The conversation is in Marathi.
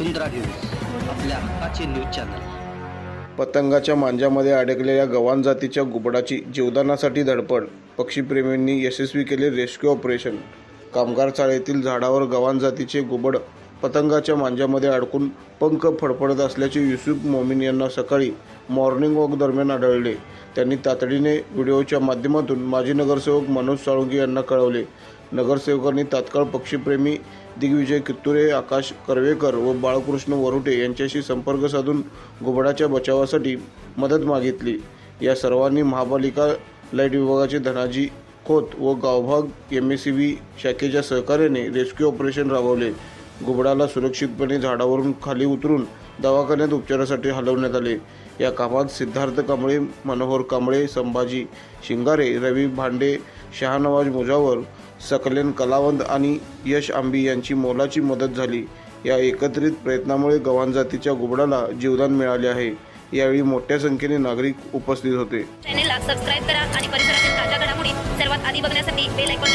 वसुंधरा न्यूज आपल्या हक्काचे न्यूज चॅनल. पतंगाच्या मांजामध्ये अडकलेल्या गवान जातीच्या गुबडाची जीवदानासाठी धडपड. पक्षीप्रेमींनी यशस्वी केले रेस्क्यू ऑपरेशन. कामगार चाळीतील झाडावर गवान जातीचे गुबड पतंगाच्या मांजामध्ये अडकून पंख फडफडत असल्याचे युसुफ मोमीन यांना सकाळी मॉर्निंग वॉक दरम्यान आढळले. त्यांनी तातडीने व्हिडिओच्या माध्यमातून माजी नगरसेवक मनोज साळुंके यांना कळवले. नगरसेवकांनी तात्काळ पक्षीप्रेमी दिग्विजय कित्तुरे आकाश कर्वेकर व बाळकृष्ण वरुटे यांच्याशी संपर्क साधून घुबडाच्या बचावासाठी मदत मागितली. या सर्वांनी महापालिका लाइट विभागाचे धनाजी खोत व गावभाग एम एस सी बी शाखेच्या सहकार्याने रेस्क्यू ऑपरेशन राबवले. घुबडाला सुरक्षितपणे झाडावरून खाली उतरून दवाखान्यात उपचारासाठी हलवण्यात आले. या कामात सिद्धार्थ कांबळे मनोहर कांबळे संभाजी शिंगारे रवी भांडे शहानवाज मुजावर सकलेन कलावंत आणि यश आंबी यांची मोलाची मदत झाली. या एकत्रित प्रयत्नामुळे गव्हाण जातीच्या घुबडाला जीवदान मिळाले आहे. यावेळी मोठ्या संख्येने नागरिक उपस्थित होते. चॅनेलला सबस्क्राईब करा आणि परिसरातील ताज्या घडामोडी सर्वात आधी बघण्यासाठी बेल आयकॉन